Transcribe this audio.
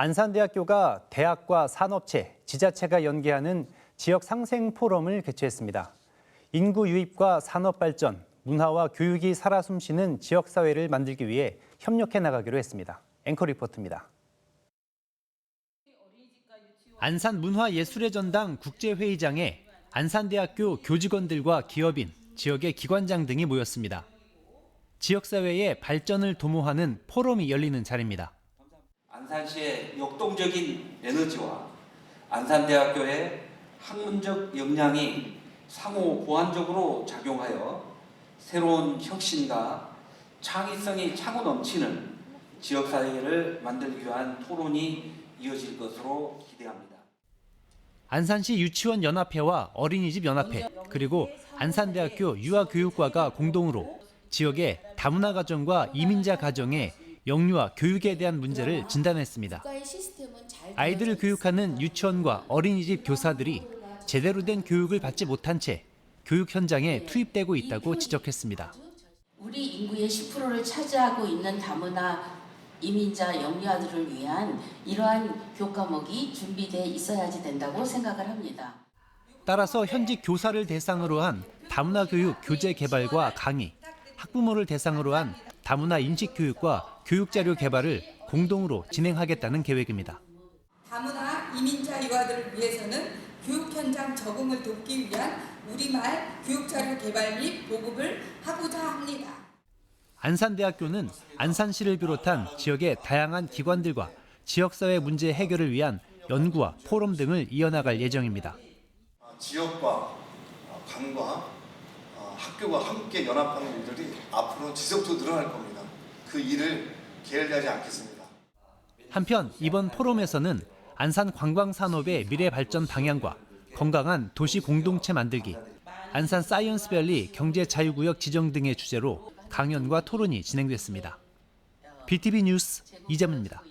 안산대학교가 대학과 산업체, 지자체가 연계하는 지역 상생 포럼을 개최했습니다. 인구 유입과 산업 발전, 문화와 교육이 살아 숨쉬는 지역 사회를 만들기 위해 협력해 나가기로 했습니다. 앵커 리포트입니다. 안산 문화예술의 전당 국제회의장에 안산대학교 교직원들과 기업인, 지역의 기관장 등이 모였습니다. 지역사회의 발전을 도모하는 포럼이 열리는 자리입니다. 안산시의 역동적인 에너지와 안산대학교의 학문적 역량이 상호 보완적으로 작용하여 새로운 혁신과 창의성이 차고 넘치는 지역사회를 만들기 위한 토론이 이어질 것으로 기대합니다. 안산시 유치원 연합회와 어린이집 연합회 그리고 안산대학교 유아교육과가 공동으로 지역의 다문화 가정과 이민자 가정의 영유아 교육에 대한 문제를 진단했습니다. 아이들을 교육하는 유치원과 어린이집 교사들이 제대로 된 교육을 받지 못한 채 교육 현장에 투입되고 있다고 지적했습니다. 우리 인구의 10%를 차지하고 있는 다문화 이민자 영유아들을 위한 이러한 교과목이 준비돼 있어야지 된다고 생각을 합니다. 따라서 현직 교사를 대상으로 한 다문화 교육 교재 개발과 강의, 학부모를 대상으로 한 다문화 인식 교육과 교육 자료 개발을 공동으로 진행하겠다는 계획입니다. 다문화 이민자 유아들을 위해서는 교육 현장 적응을 돕기 위한 우리말 교육 자료 개발 및 보급을 하고자 합니다. 안산대학교는 안산시를 비롯한 지역의 다양한 기관들과 지역사회 문제 해결을 위한 연구와 포럼 등을 이어나갈 예정입니다. 아, 지역과 아, 관과 아, 학교가 함께 연합하는 일들이 앞으로 지속적으로 늘어날 겁니다. 그 일을 게을리하지 않겠습니다. 한편 이번 포럼에서는 안산 관광 산업의 미래 발전 방향과 건강한 도시 공동체 만들기, 안산 사이언스밸리 경제 자유구역 지정 등의 주제로 강연과 토론이 진행됐습니다. BTV 뉴스 이재문입니다.